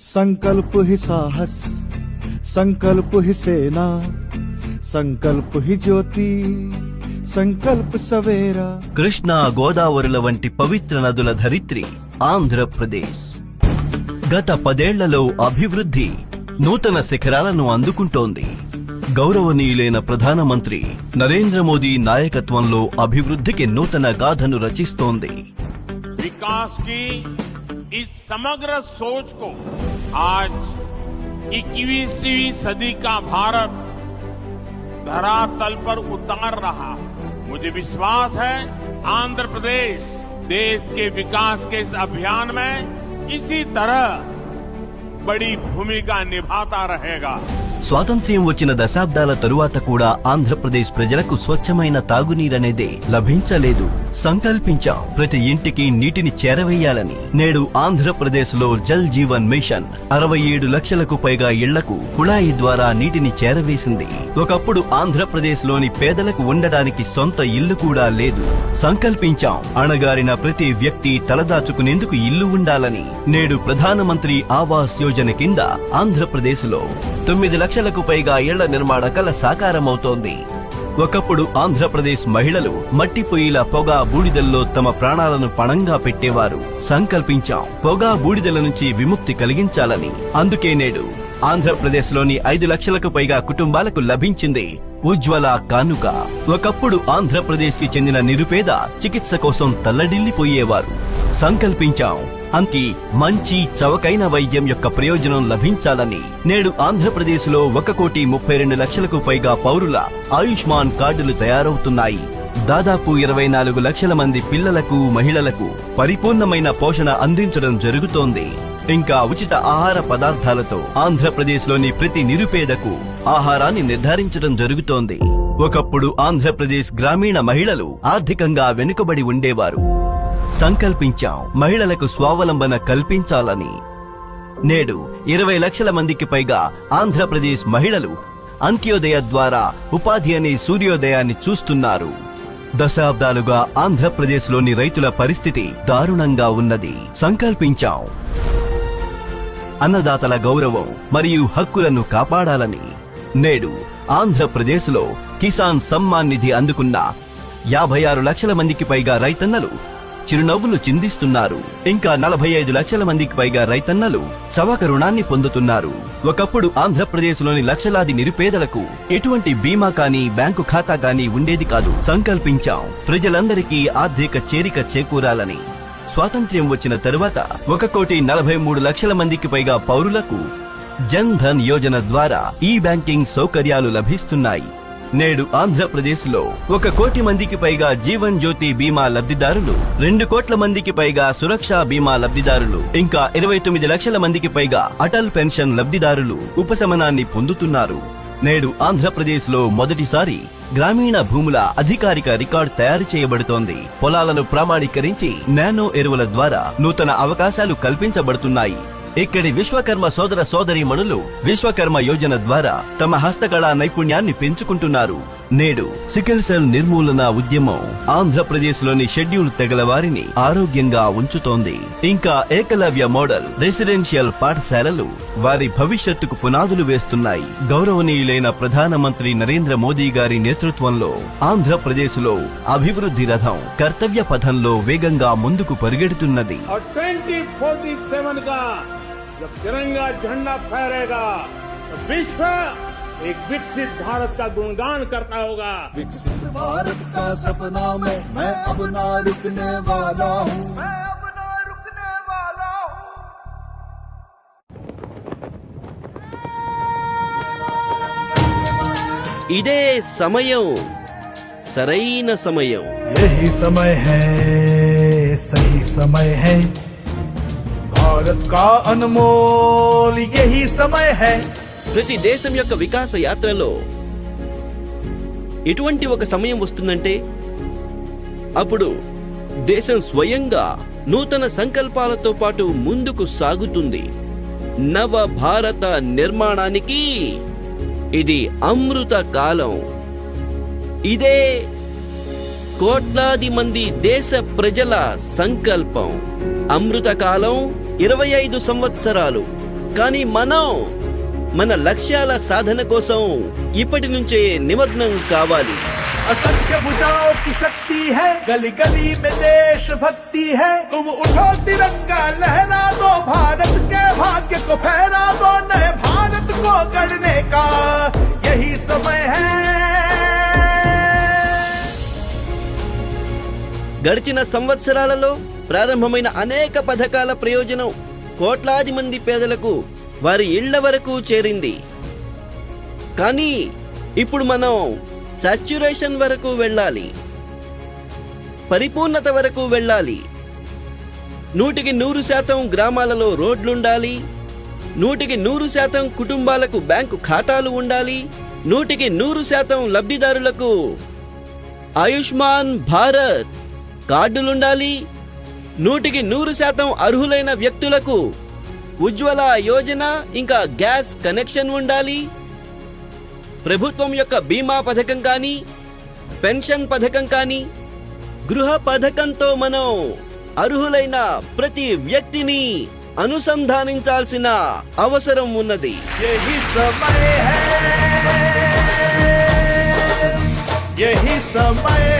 संकल्प ही साहस संकल्प ही सेना संकल्प ही ज्योति संकल्प सवेरा కృష్ణా గోదావరుల వంటి పవిత్ర నదుల ధరిత్రి ఆంధ్రప్రదేశ్ గత పదేళ్లలో అభివృద్ధి నూతన శిఖరాలను అందుకుంటోంది గౌరవనీయులైన ప్రధానమంత్రి నరేంద్ర మోదీ నాయకత్వంలో అభివృద్ధికి నూతన గాథను రచిస్తోంది विकास की इस समग्र सोच को आज 21वीं सदी का भारत धरातल पर उतार रहा मुझे विश्वास है, आंध्र प्रदेश देश के विकास के इस अभियान में इसी तरह बड़ी भूमिका निभाता रहेगा। స్వాతంత్ర్యం వచ్చిన దశాబ్దాల తరువాత కూడా ఆంధ్రప్రదేశ్ ప్రజలకు స్వచ్ఛమైన తాగునీరనేదే లభించలేదు. సంకల్పించాం. ప్రతి ఇంటికి నీటిని చేరవేయాలని. నేడు ఆంధ్రప్రదేశ్లో జల్ జీవన్ మిషన్ అరవై ఏడు లక్షలకు పైగా ఇళ్ళకు కుళాయి ద్వారా నీటిని చేరవేసింది. ఒకప్పుడు ఆంధ్రప్రదేశ్లోని పేదలకు ఉండడానికి సొంత ఇల్లు కూడా లేదు. సంకల్పించాం. అణగారిన ప్రతి వ్యక్తి తలదాచుకునేందుకు ఇల్లు ఉండాలని. నేడు ప్రధానమంత్రి ఆవాస్ యోజన కింద ఆంధ్రప్రదేశ్లో తొమ్మిది లక్షలకు పైగా ఇళ్ళ నిర్మాణ కల సాకారమవుతోంది. ఒకప్పుడు ఆంధ్రప్రదేశ్ మహిళలు మట్టి పొయ్యిల పొగ బూడిదల్లో తమ ప్రాణాలను పణంగా పెట్టేవారు. సంకల్పించాం. పొగ బూడిదల నుంచి విముక్తి కలిగించాలని. అందుకే నేడు ఆంధ్రప్రదేశ్లోని ఐదు లక్షలకు పైగా కుటుంబాలకు లభించింది ఉజ్వల కానుక. ఒకప్పుడు ఆంధ్రప్రదేశ్కి చెందిన నిరుపేద చికిత్స కోసం తల్లడిల్లిపోయేవారు. సంకల్పించాం. అంకి మంచి చవకైన వైద్యం యొక్క ప్రయోజనం లభించాలని నేడు ఆంధ్రప్రదేశ్లో ఒక కోటి ముప్పై రెండు లక్షలకు పైగా పౌరుల ఆయుష్మాన్ కార్డులు తయారవుతున్నాయి. దాదాపు ఇరవై నాలుగు లక్షల మంది పిల్లలకు మహిళలకు పరిపూర్ణమైన పోషణ అందించడం జరుగుతోంది. ఇంకా ఉచిత ఆహార పదార్థాలతో ఆంధ్రప్రదేశ్లోని ప్రతి నిరుపేదకు ఆహారాన్ని నిర్ధారించడం జరుగుతోంది. ఒకప్పుడు ఆంధ్రప్రదేశ్ గ్రామీణ మహిళలు ఆర్థికంగా వెనుకబడి ఉండేవారు. సంకల్పించాం. మహిళలకు స్వావలంబన కల్పించాలని. నేడు ఇరవై లక్షల మందికి పైగా ఆంధ్రప్రదేశ్ మహిళలు అంత్యోదయ ద్వారా ఉపాధి అనే సూర్యోదయాన్ని చూస్తున్నారు. దశాబ్దాలుగా ఆంధ్రప్రదేశ్లోని రైతుల పరిస్థితి దారుణంగా ఉన్నది. సంకల్పించాం. అన్నదాతల గౌరవం మరియు హక్కులను కాపాడాలని. నేడు ఆంధ్రప్రదేశ్లో కిసాన్ సమ్మాన్ నిధి అందుకున్న యాభై ఆరు లక్షల మందికి పైగా రైతన్నలు చిరునవ్వులు చిందిస్తున్నారు. ఇంకా నలభై ఐదు లక్షల మందికి పైగా రైతన్నలు చవక రుణాన్ని పొందుతున్నారు. ఒకప్పుడు ఆంధ్రప్రదేశ్లోని లక్షలాది నిరుపేదలకు ఎటువంటి బీమా కానీ బ్యాంకు ఖాతా కానీ ఉండేది కాదు. సంకల్పించాం. ప్రజలందరికీ ఆర్థిక చేరిక చేకూరాలని. స్వాతంత్ర్యం వచ్చిన తరువాత ఒక కోటి నలభై మూడు లక్షల మందికి పైగా పౌరులకు జన్ ధన్ యోజన ద్వారా ఈ బ్యాంకింగ్ సౌకర్యాలు లభిస్తున్నాయి. నేడు ఆంధ్రప్రదేశ్లో ఒక కోటి మందికి పైగా జీవన్ జ్యోతి బీమా లబ్ధిదారులు రెండు కోట్ల మందికి పైగా సురక్ష బీమా లబ్ధిదారులు ఇంకా ఇరవై తొమ్మిది లక్షల మందికి పైగా అటల్ పెన్షన్ లబ్ధిదారులు ఉపశమనాన్ని పొందుతున్నారు. నేడు ఆంధ్రప్రదేశ్లో మొదటిసారి గ్రామీణ భూముల అధికారిక రికార్డ్ తయారు చేయబడుతోంది. పొలాలను ప్రామాణీకరించి నానో ఎరువుల ద్వారా నూతన అవకాశాలు కల్పించబడుతున్నాయి. ఇక్కడి విశ్వకర్మ సోదర సోదరి మణులు విశ్వకర్మ యోజన ద్వారా తమ హస్తకళా నైపుణ్యాన్ని పెంచుకుంటున్నారు. నేడు సికిల్ సెల్ నిర్మూలన ఉద్యమం ఆంధ్రప్రదేశ్లోని షెడ్యూల్ తెగల వారిని ఆరోగ్యంగా ఉంచుతోంది. ఇంకా ఏకలవ్య మోడల్ రెసిడెన్షియల్ పాఠశాలలు వారి భవిష్యత్తుకు పునాదులు వేస్తున్నాయి. గౌరవనీయులైన ప్రధానమంత్రి నరేంద్ర మోదీ గారి నేతృత్వంలో ఆంధ్రప్రదేశ్లో అభివృద్ధి రథం కర్తవ్య పథంలో వేగంగా ముందుకు పరిగెడుతున్నది. और 2047 का जब तिरंगा झंडा फहरेगा तो विश्व एक विकसित भारत का गुणगान करता होगा विकसित भारत का सपना में मैं अब ना रुकने वाला हूँ ఇదే సమయం సరైన సమయం यही समय है सही समय है भारत का अनमोल यही समय है ప్రతి దేశం యొక్క వికాస యాత్రలో ఎటువంటి ఒక సమయం వస్తుందంటే అప్పుడు దేశం స్వయంగా నూతన సంకల్పాలతో పాటు ముందుకు సాగుతుంది. నవ భారత నిర్మాణానికి ఇది అమృత కాలం. ఇదే కోట్లాది మంది దేశ ప్రజల సంకల్పం. అమృత కాలం ఇరవై ఐదు సంవత్సరాలు. కానీ మనం మన లక్ష్యాల సాధన కోసం ఇప్పటి నుంచే నిమగ్నం కావాలి असंख्य भुजाओं की शक्ति है गली गली में देश भक्ति है तुम उठो तिरंगा लहरा दो भारत के भाग्य को फहरा दो नए भारत को गढ़ने का यही समय है గడిచిన సంవత్సరాలలో ప్రారంభమైన అనేక పథకాల ప్రయోజనం కోట్లాది మంది పేదలకు వారి ఇళ్ళ వరకు చేరింది. కానీ ఇప్పుడు మనం సాచ్యురేషన్ వరకు వెళ్ళాలి. పరిపూర్ణత వరకు వెళ్ళాలి. నూటికి నూరు శాతం గ్రామాలలో రోడ్లుండాలి. నూటికి నూరు శాతం కుటుంబాలకు బ్యాంకు ఖాతాలు ఉండాలి. నూటికి నూరు శాతం లబ్ధిదారులకు ఆయుష్మాన్ భారత్ కార్డులుండాలి. నూటికి నూరు శాతం అర్హులైన వ్యక్తులకు ఉజ్వల యోజన ఇంకా గ్యాస్ కనెక్షన్ ఉండాలి. ప్రభుత్వం యొక్క బీమా పథకం కానీ పెన్షన్ పథకం కానీ గృహ పథకంతో మనం అర్హులైన ప్రతి వ్యక్తిని అనుసంధానించాల్సిన అవసరం ఉన్నది. సమయ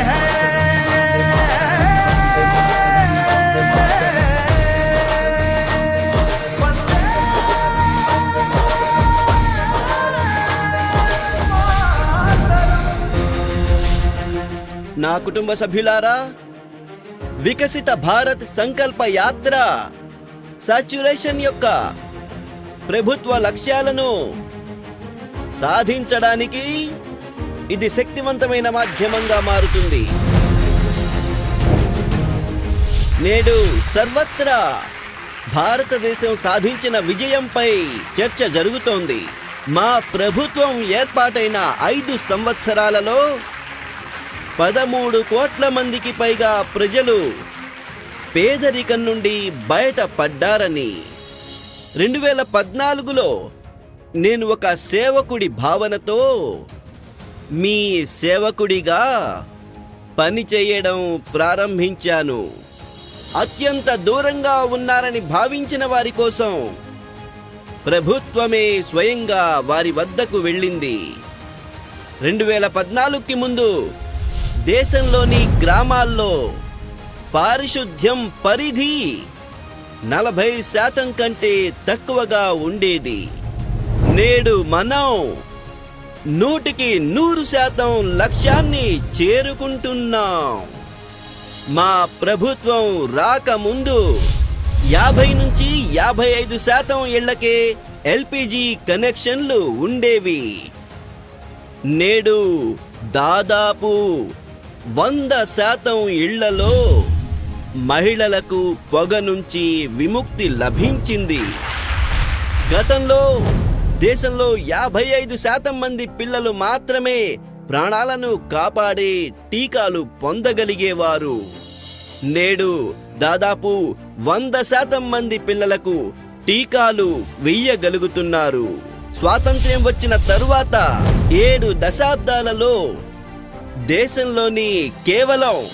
నా కుటుంబ సభ్యులారా వికసిత భారత్ సంకల్ప యాత్ర సాచ్యురేషన్ యొక్క ప్రభుత్వ లక్ష్యాలను సాధించడానికి ఇది శక్తివంతమైన మాధ్యమంగా మారుతుంది. నేడు సర్వత్రా భారతదేశం సాధించిన విజయంపై చర్చ జరుగుతోంది. మా ప్రభుత్వం ఏర్పాటైన ఐదు సంవత్సరాలలో పదమూడు కోట్ల మందికి పైగా ప్రజలు పేదరికం నుండి బయటపడ్డారని. రెండు వేల పద్నాలుగులో నేను ఒక సేవకుడి భావనతో మీ సేవకుడిగా పనిచేయడం ప్రారంభించాను. అత్యంత దూరంగా ఉన్నారని భావించిన వారి కోసం ప్రభుత్వమే స్వయంగా వారి వద్దకు వెళ్ళింది. రెండు వేల పద్నాలుగుకి ముందు దేశంలోని గ్రామాల్లో పారిశుద్ధ్యం పరిధి నలభై శాతం కంటే తక్కువగా ఉండేది. నేడు మనం నూటికి నూరు శాతం లక్ష్యాన్ని చేరుకుంటున్నాం. మా ప్రభుత్వం రాకముందు యాభై నుంచి యాభై ఐదు శాతం ఇళ్ళకే ఎల్పిజి కనెక్షన్లు ఉండేవి. నేడు దాదాపు వంద శాతం ఇళ్ళలో మహిళలకు పొగ నుంచి విముక్తి లభించింది. గతంలో దేశంలో యాభై ఐదు శాతం మంది పిల్లలు మాత్రమే ప్రాణాలను కాపాడే టీకాలు పొందగలిగేవారు. నేడు దాదాపు వంద శాతం మంది పిల్లలకు టీకాలు వెయ్యగలుగుతున్నారు. స్వాతంత్ర్యం వచ్చిన తరువాత ఏడు దశాబ్దాలలో దేశంలోని కేవలం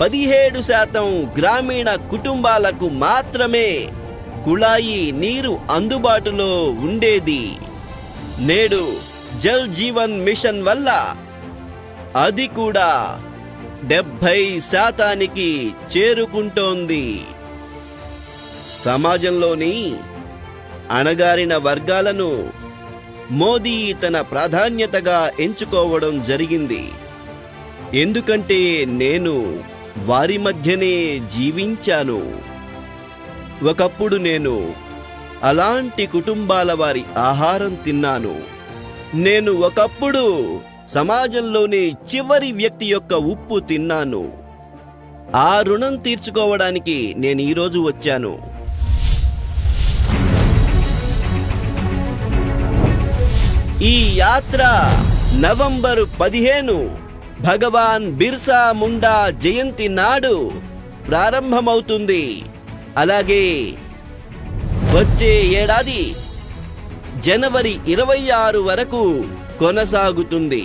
పదిహేడు శాతం గ్రామీణ కుటుంబాలకు మాత్రమే కుళాయి నీరు అందుబాటులో ఉండేది. నేడు జల్ జీవన్ మిషన్ వల్ల అది కూడా డెబ్భై శాతానికి చేరుకుంటోంది. సమాజంలోని అణగారిన వర్గాలను మోదీ తన ప్రాధాన్యతగా ఎంచుకోవడం జరిగింది. ఎందుకంటే నేను వారి మధ్యనే జీవించాను. ఒకప్పుడు నేను అలాంటి కుటుంబాల వారి ఆహారం తిన్నాను. నేను ఒకప్పుడు సమాజంలోని చివరి వ్యక్తి యొక్క ఉప్పు తిన్నాను. ఆ రుణం తీర్చుకోవడానికి నేను ఈరోజు వచ్చాను. ఈ యాత్ర నవంబరు పదిహేను భగవాన్ బిర్సా ముండా జయంతి నాడు ప్రారంభమవుతుంది. అలాగే వచ్చే ఏడాది జనవరి ఇరవై ఆరు వరకు కొనసాగుతుంది.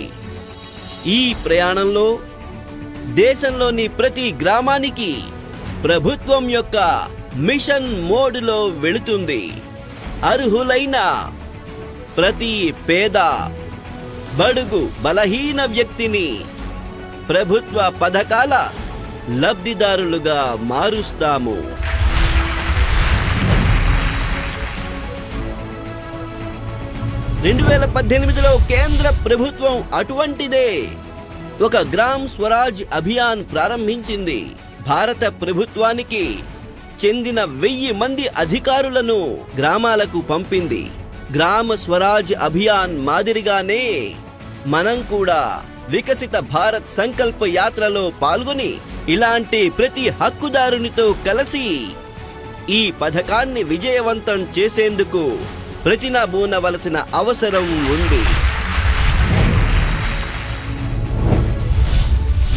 ఈ ప్రయాణంలో దేశంలోని ప్రతి గ్రామానికి ప్రభుత్వం యొక్క మిషన్ మోడ్లో వెళుతుంది. అర్హులైన ప్రతి పేద బడుగు బలహీన వ్యక్తిని ప్రభుత్వ పథకాల లబ్ధిదారులుగా మారుస్తాము. రెండు వేల పద్దెనిమిదిలో కేంద్ర ప్రభుత్వం అటువంటిదే. ఒక గ్రామ్ స్వరాజ్ అభియాన్ ప్రారంభించింది. భారత ప్రభుత్వానికి చెందిన వెయ్యి మంది అధికారులను గ్రామాలకు పంపింది. గ్రామ స్వరాజ్ అభియాన్ మాదిరిగానే మనం కూడా వికసిత భారత్ సంకల్ప యాత్రలో పాల్గొని ఇలాంటి ప్రతి హక్కుదారునితో కలిసి ఈ పథకాన్ని విజయవంతం చేసేందుకు ప్రతినబూనవలసిన అవసరం ఉంది.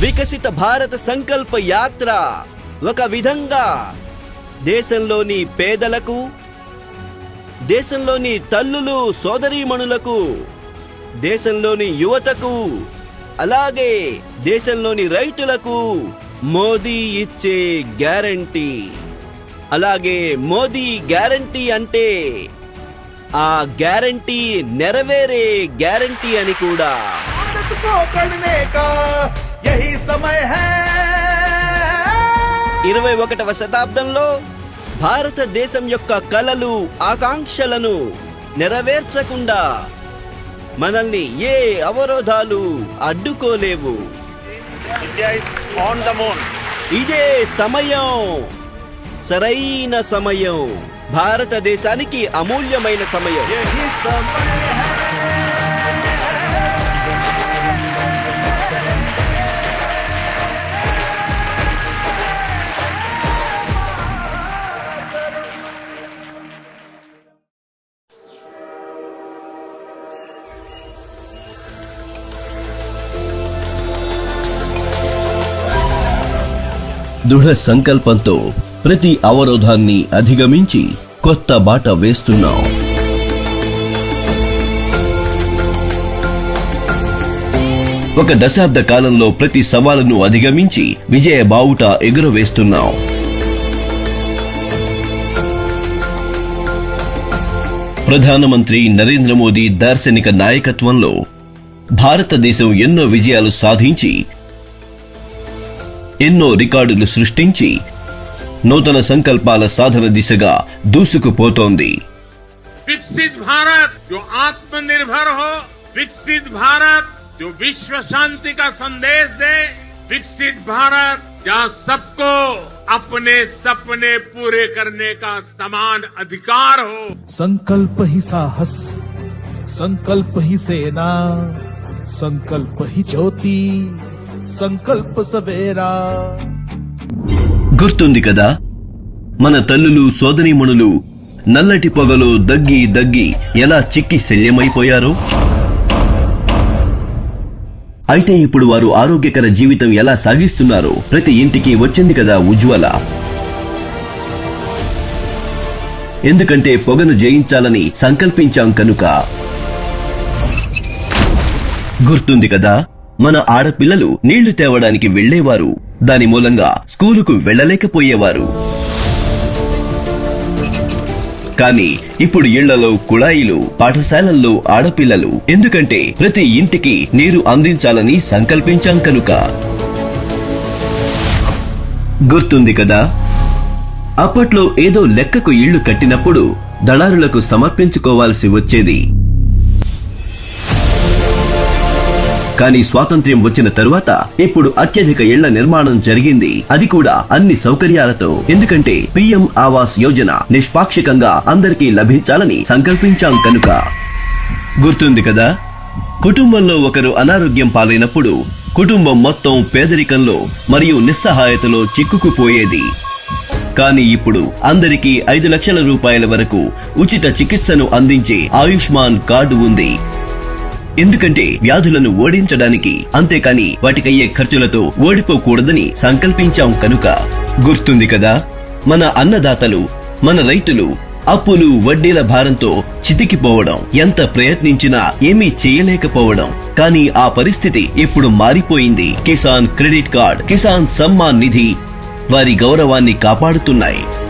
వికసిత భారత సంకల్ప యాత్ర ఒక విధంగా దేశంలోని పేదలకు దేశంలోని తల్లులు సోదరీమణులకు దేశంలోని యువతకు అలాగే దేశంలోని రైతులకు మోదీ ఇచ్చే గ్యారంటీ. అలాగే మోదీ గ్యారంటీ అంటే ఆ గ్యారంటీ నెరవేరే గ్యారంటీ అని కూడా. ఇరవై ఒకటవ శతాబ్దంలో భారతదేశం యొక్క కలలు ఆకాంక్షలను నెరవేర్చకుండా మనల్ని ఏ అవరోధాలు అడ్డుకోలేవు. ఇదే సమయం. సరైన సమయం. భారతదేశానికి అమూల్యమైన సమయం. దృఢ సంకల్పంతో ప్రతి అవరోధాన్ని అధిగమించి కొత్త బాట వేస్తున్నాం. ఒక దశాబ్ద కాలంలో ప్రతి సవాలును అధిగమించి విజయ బావుట ఎగురవేస్తున్నాం. ప్రధానమంత్రి నరేంద్ర మోదీ దార్శనిక నాయకత్వంలో భారతదేశం ఎన్నో విజయాలు సాధించి ఎన్నో రికార్డులు సృష్టించి నూతన సంకల్పాల సాధన దిశగా దూసుకుపోతోంది विकसित भारत जो आत्मनिर्भर हो विकसित भारत जो विश्व शांति का संदेश दे विकसित भारत जहां सबको अपने सपने पूरे करने का समान अधिकार हो संकल्प ही साहस संकल्प ही सेना संकल्प ही ज्योति సంకల్ప సవేరా. గుర్తుంది కదా మన తల్లులు సోదరీమణులు నల్లటి పొగలో దగ్గి దగ్గి ఎలా చిక్కి శల్యమైపోయారో? అయితే ఇప్పుడు వారు ఆరోగ్యకర జీవితం ఎలా సాగిస్తున్నారో ప్రతి ఇంటికి వచ్చింది కదా ఉజ్వల. ఎందుకంటే పొగను జయించాలని సంకల్పించాం కనుక. గుర్తుంది కదా మన ఆడపిల్లలు నీళ్ళు తేవడానికి వెళ్ళేవారు దాని మూలంగా స్కూలుకు వెళ్ళలేకపోయేవారు కానీ ఇప్పుడు ఇళ్ళలో కుళాయిలు పాఠశాలల్లో ఆడపిల్లలు. ఎందుకంటే ప్రతి ఇంటికి నీరు అందించాలని సంకల్పించాం కనుక. గుర్తుంది కదా? అప్పట్లో ఏదో లెక్కకు ఇళ్ళు కట్టినప్పుడు దళారులకు సమర్పించుకోవాల్సి వచ్చేది. కానీ స్వాతంత్ర్యం వచ్చిన తరువాత ఇప్పుడు అత్యధిక ఇళ్ళ నిర్మాణం జరిగింది. అది కూడా అన్ని సౌకర్యాలతో. ఎందుకంటే పిఎం ఆవాస్ యోజన నిష్పాక్షికంగా అందరికీ లభించాలని సంకల్పించాం కనుక. గుర్తుంది కదా? కుటుంబంలో ఒకరు అనారోగ్యం పాలైనప్పుడు కుటుంబం మొత్తం పేదరికంలో మరియు నిస్సహాయతలో చిక్కుకుపోయేది. కానీ ఇప్పుడు అందరికీ ఐదు లక్షల రూపాయల వరకు ఉచిత చికిత్సను అందించే ఆయుష్మాన్ కార్డు ఉంది. ఎందుకంటే వ్యాధులను ఓడించడానికి అంతేకాని వాటికయ్యే ఖర్చులతో ఓడిపోకూడదని సంకల్పించాం కనుక. గుర్తుంది కదా? మన అన్నదాతలు మన రైతులు అప్పులు వడ్డీల భారంతో చితికిపోవడం ఎంత ప్రయత్నించినా ఏమీ చేయలేకపోవడం. కానీ ఆ పరిస్థితి ఇప్పుడు మారిపోయింది? కిసాన్ క్రెడిట్ కార్డ్ కిసాన్ సమ్మాన్ నిధి వారి గౌరవాన్ని కాపాడుతున్నాయి.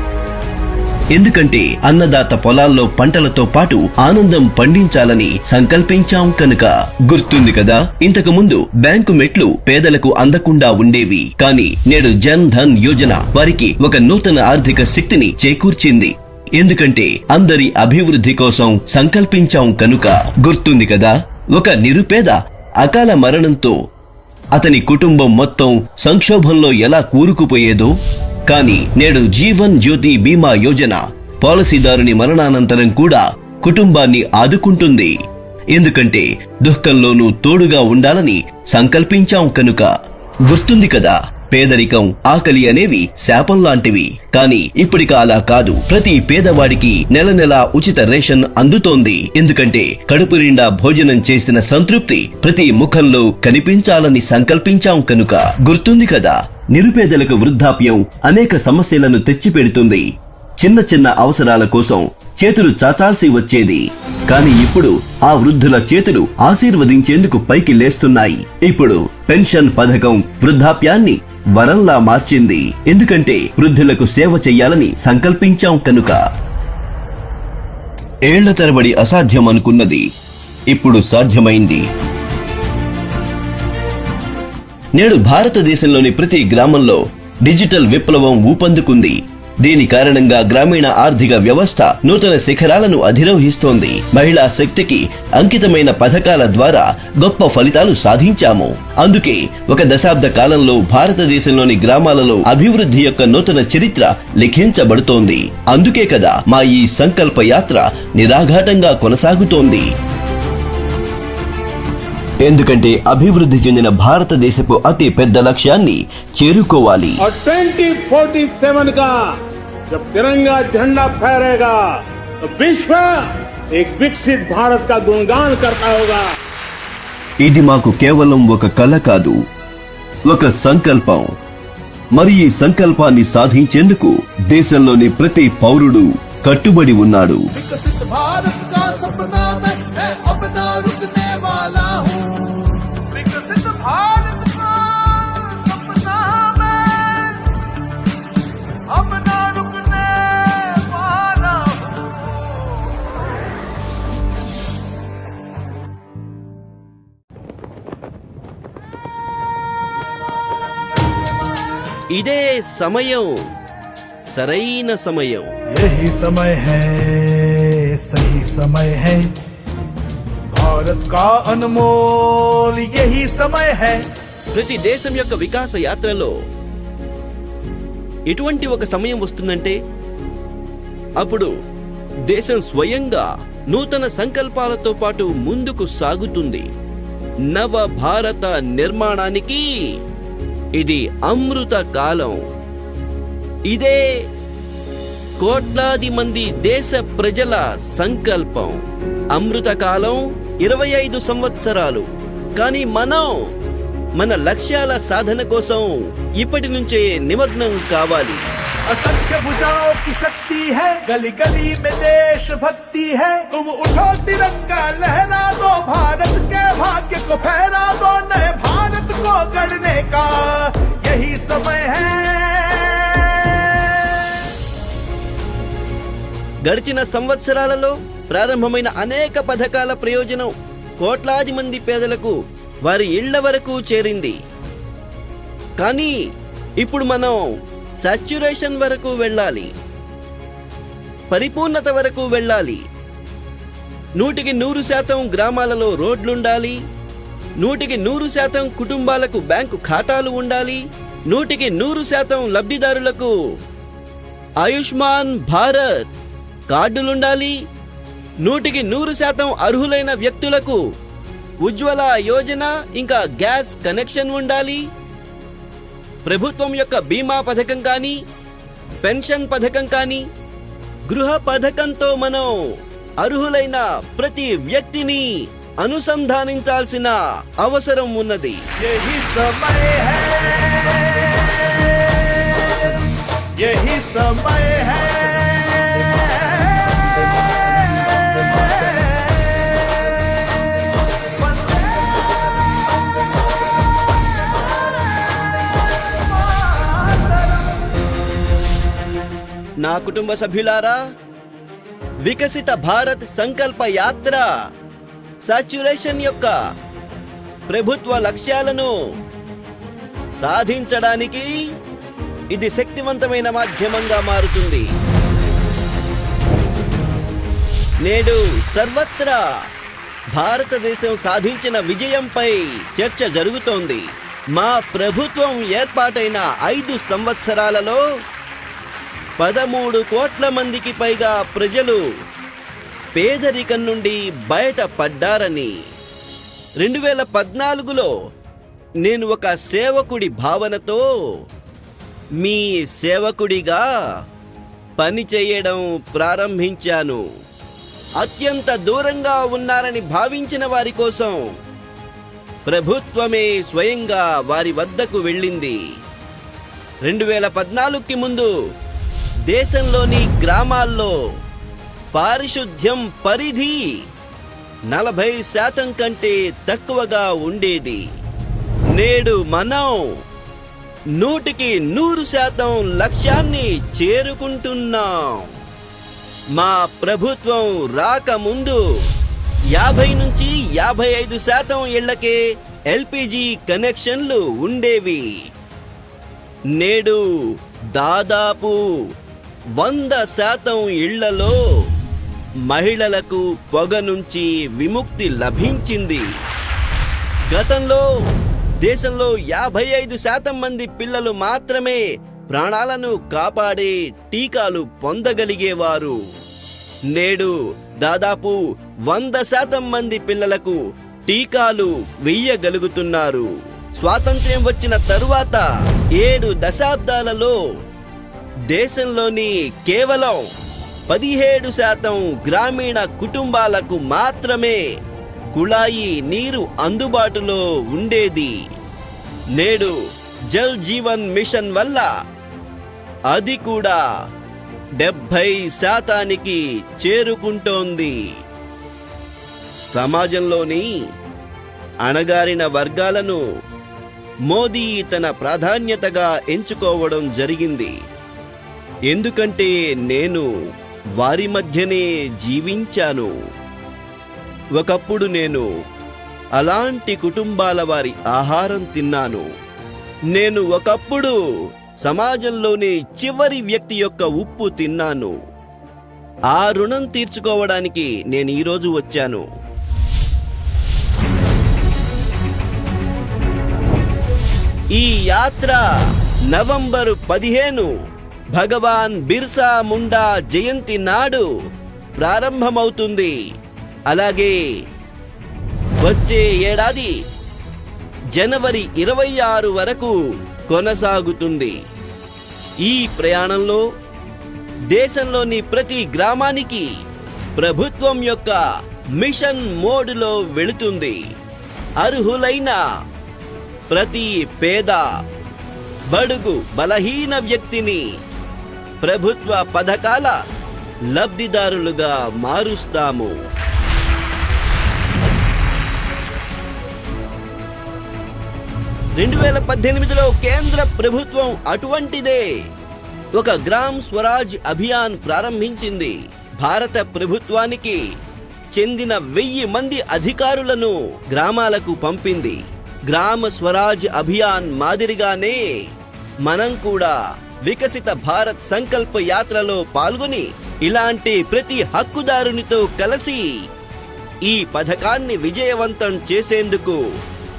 ఎందుకంటే అన్నదాత పొలాల్లో పంటలతో పాటు ఆనందం పండించాలని సంకల్పించాం కనుక. గుర్తుంది కదా? ఇంతకు ముందు బ్యాంకు మెట్లు పేదలకు అందకుండా ఉండేవి. కానీ నేడు జన్ ధన్ యోజన వారికి ఒక నూతన ఆర్థిక శక్తిని చేకూర్చింది. ఎందుకంటే అందరి అభివృద్ధి కోసం సంకల్పించాం కనుక. గుర్తుంది కదా? ఒక నిరుపేద అకాల మరణంతో అతని కుటుంబం మొత్తం సంక్షోభంలో ఎలా కూరుకుపోయేదో? కానీ నేడు జీవన్ జ్యోతి బీమా యోజన పాలసీదారుని మరణానంతరం కూడా కుటుంబాన్ని ఆదుకుంటుంది. ఎందుకంటే దుఃఖంలోనూ తోడుగా ఉండాలని సంకల్పించాం కనుక. గుర్తుంది కదా పేదరికం ఆకలి అనేవి శాపం లాంటివి. కానీ ఇప్పటిక అలా కాదు ప్రతి పేదవాడికి నెల నెల ఉచిత రేషన్ అందుతోంది. ఎందుకంటే కడుపు నిండా భోజనం చేసిన సంతృప్తి ప్రతి ముఖంలో కనిపించాలని సంకల్పించాం కనుక. గుర్తుంది కదా నిరుపేదలకు వృద్ధాప్యం అనేక సమస్యలను తెచ్చిపెడుతుంది. చిన్న చిన్న అవసరాల కోసం చేతులు చాచాల్సి వచ్చేది. కానీ ఇప్పుడు ఆ వృద్ధుల చేతులు ఆశీర్వదించేందుకు పైకి లేస్తున్నాయి. ఇప్పుడు పెన్షన్ పథకం వృద్ధాప్యాన్ని వరంలా మార్చింది. ఎందుకంటే వృద్ధులకు సేవ చెయ్యాలని సంకల్పించాం కనుక. ఏళ్ళ తరబడి అసాధ్యం అనుకున్నది ఇప్పుడు సాధ్యమైంది. నేడు భారతదేశంలోని ప్రతి గ్రామంలో డిజిటల్ విప్లవం ఊపందుకుంది. దీని కారణంగా గ్రామీణ ఆర్థిక వ్యవస్థ నూతన శిఖరాలను అధిరోహిస్తోంది. మహిళా శక్తికి అంకితమైన పథకాల ద్వారా గొప్ప ఫలితాలు సాధించాము. అందుకే ఒక దశాబ్ద కాలంలో భారతదేశంలోని గ్రామాలలో అభివృద్ధి యొక్క నూతన చరిత్ర లిఖించబడుతోంది. అందుకే కదా మా ఈ సంకల్ప యాత్ర నిరాఘాటంగా కొనసాగుతోంది. ఎందుకంటే అభివృద్ధి చెందిన భారతదేశపు అతి పెద్ద లక్ష్యాన్ని చేరుకోవాలి और 2047 का जब तिरंगा झंडा फहरेगा तो विश्व एक विकसित भारत का गुणगान करता होगा ఇది మాకు కేవలం ఒక కల కాదు ఒక సంకల్పం మరి ఈ సంకల్పాన్ని సాధించేందుకు దేశంలోని ప్రతి పౌరుడు కట్టుబడి ఉన్నాడు विकसित भारत ఇదే సమయం. సరైన సమయం. యహి సమయ సహి సమయ భారత్ కా సమయ ప్రతి దేశం యొక్క వికాస యాత్రలో ఎటువంటి ఒక సమయం వస్తుందంటే అప్పుడు దేశం స్వయంగా నూతన సంకల్పాలతో పాటు ముందుకు సాగుతుంది. నవ భారత నిర్మాణానికి ఇది అమృత కాలం. ఇదే కోట్లాది మంది దేశ ప్రజల సంకల్పం. అమృత కాలం ఇరవై ఐదు సంవత్సరాలు. కానీ మనం మన లక్ష్యాల సాధన కోసం ఇప్పటి నుంచే నిమగ్నం కావాలి असंख्य भुजाओं की शक्ति है गली गली में देश भक्ति है तुम उठो तिरंगा लहरा दो भारत के भाग्य को फहरा दो नए भारत को गढ़ने का यही समय है గడిచిన సంవత్సరాలలో ప్రారంభమైన అనేక పథకాల ప్రయోజనం కోట్లాది మంది పేదలకు వారి ఇళ్ళ వరకు చేరింది. కానీ ఇప్పుడు మనం సాచ్యురేషన్ వరకు వెళ్ళాలి. పరిపూర్ణత వరకు వెళ్ళాలి. నూటికి నూరు శాతం గ్రామాలలో రోడ్లుండాలి. నూటికి నూరు శాతం కుటుంబాలకు బ్యాంకు ఖాతాలు ఉండాలి. నూటికి నూరు శాతం లబ్ధిదారులకు ఆయుష్మాన్ భారత్ కార్డులుండాలి. నూటికి నూరు శాతం అర్హులైన వ్యక్తులకు ఉజ్వల యోజన ఇంకా గ్యాస్ కనెక్షన్ ఉండాలి. ప్రభుత్వం యొక్క బీమా పథకం కానీ పెన్షన్ పథకం కానీ గృహ పథకంతో మనం అర్హులైన ప్రతి వ్యక్తిని అనుసంధానించాల్సిన అవసరం ఉన్నది. సమయ నా కుటుంబ సభ్యులారా వికసిత భారత్ సంకల్ప యాత్ర సాచ్యురేషన్ యొక్క ప్రభుత్వ లక్ష్యాలను సాధించడానికి ఇది శక్తివంతమైన మాధ్యమంగా మారుతుంది. నేడు సర్వత్రా భారతదేశం సాధించిన విజయంపై చర్చ జరుగుతోంది. మా ప్రభుత్వం ఏర్పాటైన ఐదు సంవత్సరాలలో పదమూడు కోట్ల మందికి పైగా ప్రజలు పేదరికం నుండి బయటపడ్డారని. రెండు వేల పద్నాలుగులో నేను ఒక సేవకుడి భావనతో మీ సేవకుడిగా పని చేయడం ప్రారంభించాను. అత్యంత దూరంగా ఉన్నారని భావించిన వారి కోసం ప్రభుత్వమే స్వయంగా వారి వద్దకు వెళ్ళింది. రెండు వేల పద్నాలుగుకి ముందు దేశంలోని గ్రామాల్లో పారిశుద్ధ్యం పరిధి నలభై శాతం కంటే తక్కువగా ఉండేది. నేడు మనం నూటికి నూరు శాతం లక్ష్యాన్ని చేరుకుంటున్నాం. మా ప్రభుత్వం రాకముందు యాభై నుంచి యాభై ఐదు శాతం ఇళ్ళకే ఎల్పిజి కనెక్షన్లు ఉండేవి. నేడు దాదాపు వంద శాతం ఇళ్ళలో మహిళలకు పొగ నుంచి విముక్తి లభించింది. గతంలో దేశంలో యాభై ఐదు శాతం మంది పిల్లలు మాత్రమే ప్రాణాలను కాపాడే టీకాలు పొందగలిగేవారు. నేడు దాదాపు వంద శాతం మంది పిల్లలకు టీకాలు వెయ్యగలుగుతున్నారు. స్వాతంత్ర్యం వచ్చిన తరువాత ఏడు దశాబ్దాలలో దేశంలోని కేవలం పదిహేడు శాతం గ్రామీణ కుటుంబాలకు మాత్రమే కుళాయి నీరు అందుబాటులో ఉండేది. నేడు జల్ జీవన్ మిషన్ వల్ల అది కూడా డెబ్భై శాతానికి చేరుకుంటోంది. సమాజంలోని అణగారిన వర్గాలను మోదీ తన ప్రాధాన్యతగా ఎంచుకోవడం జరిగింది. ఎందుకంటే నేను వారి మధ్యనే జీవించాను. ఒకప్పుడు నేను అలాంటి కుటుంబాల వారి ఆహారం తిన్నాను. నేను ఒకప్పుడు సమాజంలోని చివరి వ్యక్తి యొక్క ఉప్పు తిన్నాను. ఆ రుణం తీర్చుకోవడానికి నేను ఈరోజు వచ్చాను. ఈ యాత్ర నవంబరు పదిహేను భగవాన్ బిర్సా ముండా జయంతి నాడు ప్రారంభమవుతుంది. అలాగే వచ్చే ఏడాది జనవరి ఇరవై ఆరు వరకు కొనసాగుతుంది. ఈ ప్రయాణంలో దేశంలోని ప్రతి గ్రామానికి ప్రభుత్వం యొక్క మిషన్ మోడ్లో వెళుతుంది. అర్హులైన ప్రతి పేద బడుగు బలహీన వ్యక్తిని ప్రభుత్వ పథకాల లబ్ధిదారులుగా మారుస్తాము. రెండు వేల పద్దెనిమిదిలో కేంద్ర ప్రభుత్వం అటువంటిదే. ఒక గ్రామ్ స్వరాజ్ అభియాన్ ప్రారంభించింది. భారత ప్రభుత్వానికి చెందిన వెయ్యి మంది అధికారులను గ్రామాలకు పంపింది. గ్రామ స్వరాజ్ అభియాన్ మాదిరిగానే మనం కూడా వికసిత భారత్ సంకల్ప యాత్రలో పాల్గొని ఇలాంటి ప్రతి హక్కుదారునితో కలిసి ఈ పథకాన్ని విజయవంతం చేసేందుకు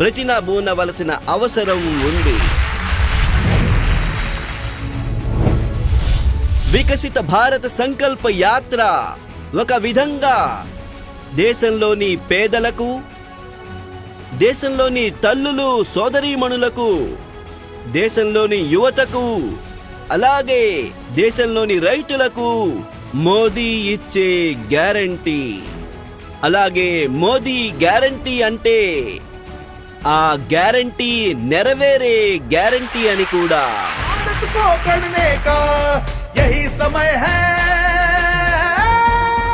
ప్రతినబూనవలసిన అవసరం ఉంది. వికసిత భారత సంకల్ప యాత్ర ఒక విధంగా దేశంలోని పేదలకు దేశంలోని తల్లులు సోదరీమణులకు దేశంలోని యువతకు అలాగే దేశంలోని రైతులకు మోదీ ఇచ్చే గ్యారంటీ. అలాగే మోదీ గ్యారంటీ అంటే ఆ గ్యారంటీ నెరవేరే గ్యారంటీ అని కూడా.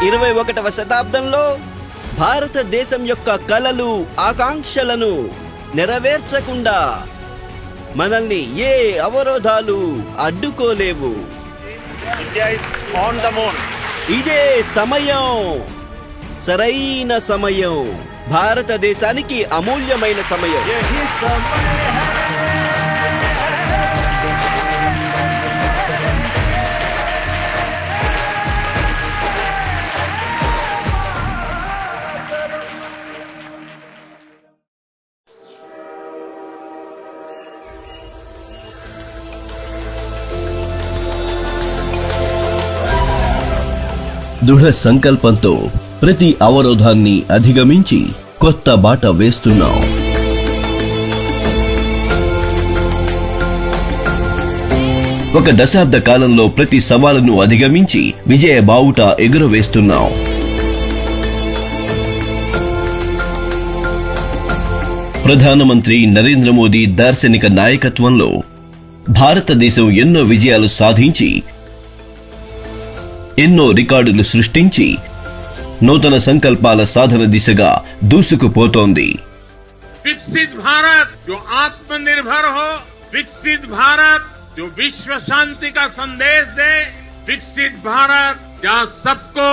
ఇరవై ఒకటవ శతాబ్దంలో భారతదేశం యొక్క కలలు ఆకాంక్షలను నెరవేర్చకుండా మనల్ని ఏ అవరోధాలు అడ్డుకోలేవు. Moon. ఇదే సమయం. సరైన సమయం. భారతదేశానికి అమూల్యమైన సమయం. దృఢ సంకల్పంతో ప్రతి అవరోధాన్ని అధిగమించి కొత్త బాట వేస్తున్నాం. ఒక దశాబ్ద కాలంలో ప్రతి సవాలును అధిగమించి విజయ బావుట ఎగురవేస్తున్నాం. ప్రధానమంత్రి నరేంద్ర మోదీ దార్శనిక నాయకత్వంలో భారతదేశం ఎన్నో విజయాలు సాధించి ఎన్నో రికార్డులు సృష్టించి నూతన సంకల్పాల సాధన దిశగా దూసుకుపోతోంది विकसित भारत जो आत्मनिर्भर हो विकसित भारत जो विश्व शांति का संदेश दे विकसित भारत जहाँ सबको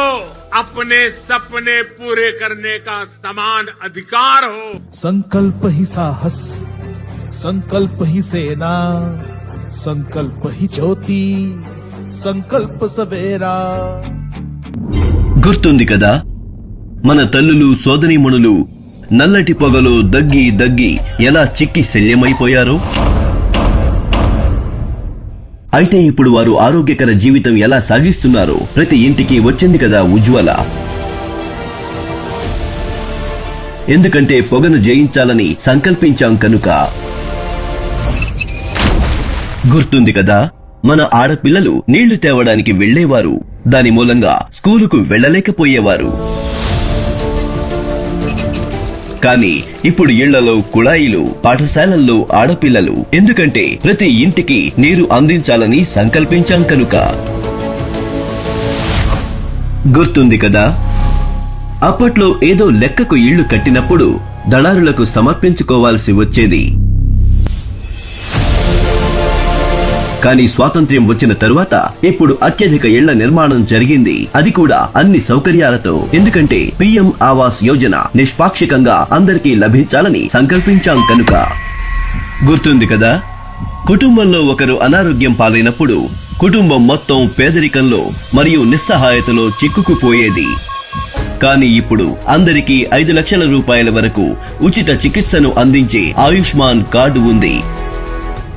अपने सपने पूरे करने का समान अधिकार हो संकल्प ही साहस संकल्प ही सेना संकल्प ही ज्योति సంకల్ప సవేరా. గుర్తుంది కదా మన తల్లులు సోదరీమణులు నల్లటి పొగలో దగ్గి దగ్గి ఎలా చిక్కి శల్యమైపోయారో? అయితే ఇప్పుడు వారు ఆరోగ్యకర జీవితం ఎలా సాగిస్తున్నారో ప్రతి ఇంటికి వచ్చింది కదా ఉజ్వల. ఎందుకంటే పొగను జయించాలని సంకల్పించాం కనుక. గుర్తుంది కదా మన ఆడపిల్లలు నీళ్ళు తేవడానికి వెళ్ళేవారు దాని మూలంగా స్కూలుకు వెళ్ళలేకపోయేవారు కానీ ఇప్పుడు ఇళ్ళలో కుళాయిలు పాఠశాలల్లో ఆడపిల్లలు. ఎందుకంటే ప్రతి ఇంటికి నీరు అందించాలని సంకల్పించాం కనుక. గుర్తుంది కదా? అప్పట్లో ఏదో లెక్కకు ఇళ్ళు కట్టినప్పుడు దళారులకు సమర్పించుకోవాల్సి వచ్చేది. కానీ స్వాతంత్ర్యం వచ్చిన తరువాత ఇప్పుడు అత్యధిక ఇళ్ళ నిర్మాణం జరిగింది. అది కూడా అన్ని సౌకర్యాలతో. ఎందుకంటే పిఎం ఆవాస్ యోజన నిష్పాక్షికంగా అందరికీ లభించాలని సంకల్పించాం కనుక. గుర్తుంది కదా? కుటుంబంలో ఒకరు అనారోగ్యం పాలైనప్పుడు కుటుంబం మొత్తం పేదరికంలో మరియు నిస్సహాయతలో చిక్కుకుపోయేది. కానీ ఇప్పుడు అందరికీ ఐదు లక్షల రూపాయల వరకు ఉచిత చికిత్సను అందించే ఆయుష్మాన్ కార్డు ఉంది.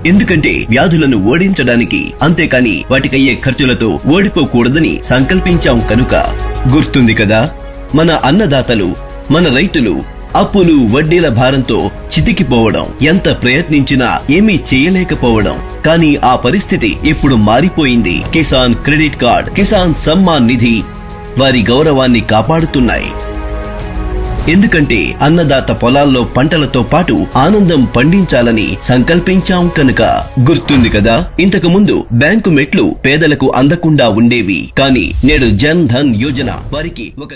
ఎందుకంటే వ్యాధులను ఓడించడానికి అంతేకాని వాటికయ్యే ఖర్చులతో ఓడిపోకూడదని సంకల్పించాం కనుక. గుర్తుంది కదా? మన అన్నదాతలు మన రైతులు అప్పులు వడ్డీల భారంతో చితికిపోవడం ఎంత ప్రయత్నించినా ఏమీ చేయలేకపోవడం. కానీ ఆ పరిస్థితి ఇప్పుడు మారిపోయింది? కిసాన్ క్రెడిట్ కార్డ్ కిసాన్ సమ్మాన్ నిధి వారి గౌరవాన్ని కాపాడుతున్నాయి. ఎందుకంటే అన్నదాత పొలాల్లో పంటలతో పాటు ఆనందం పండించాలని సంకల్పించాం కనుక. గుర్తుంది కదా? ఇంతకు ముందు బ్యాంకు మెట్లు పేదలకు అందకుండా ఉండేవి. కానీ నేడు జన్ ధన్ యోజన వారికి ఒక